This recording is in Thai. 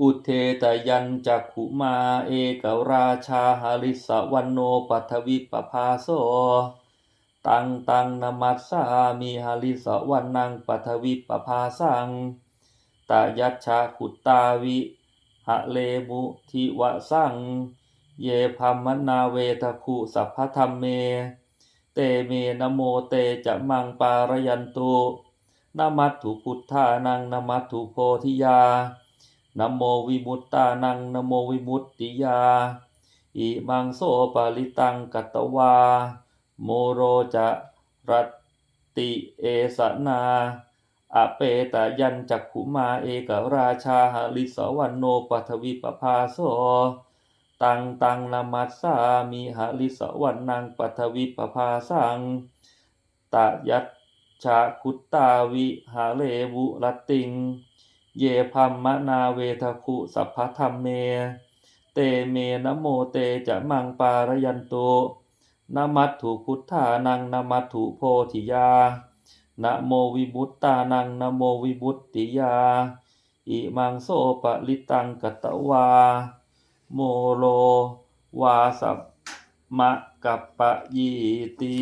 อุเทตยันจักขุมาเอกราชาหาริสวันโนปัทวิปภาโสตังตังนมัสสามิหาริสวันนังปัทวิปภาสังตายัชชาขุตตาวิหะเลมุทิวะสัง เยพัมมนาเวทคุสัพพธรรมเม เตเมนโมเตจะมังปารยันตุนามัตถุพุทธานังนามัตถุโพธิยา นโมวิมุตตานังนโมวิมุตติยา อิมังโสปาลิตังกัตตวา โมโรจะรติเอสนาอเปตายันจักขุมาเอกราชาหลิสวันโนปัทวิปภาโสตังตังนามัสสามิหาลิสวันนังปัทวิปภาสังตะยัตชาคุตตาวิหาเลวุรติง เยพัมมนาเวทคุสัพพธรรมเม เตเมนโมเตจะมังปารยันตุนามัตถุพุทธานังนามัตถุโพธิยานะโมวิมุตตานังนะโมวิมุตติยา อิมังโสปะลิตังกัตตวา โมโลวาสัพมะกัปปะยีติ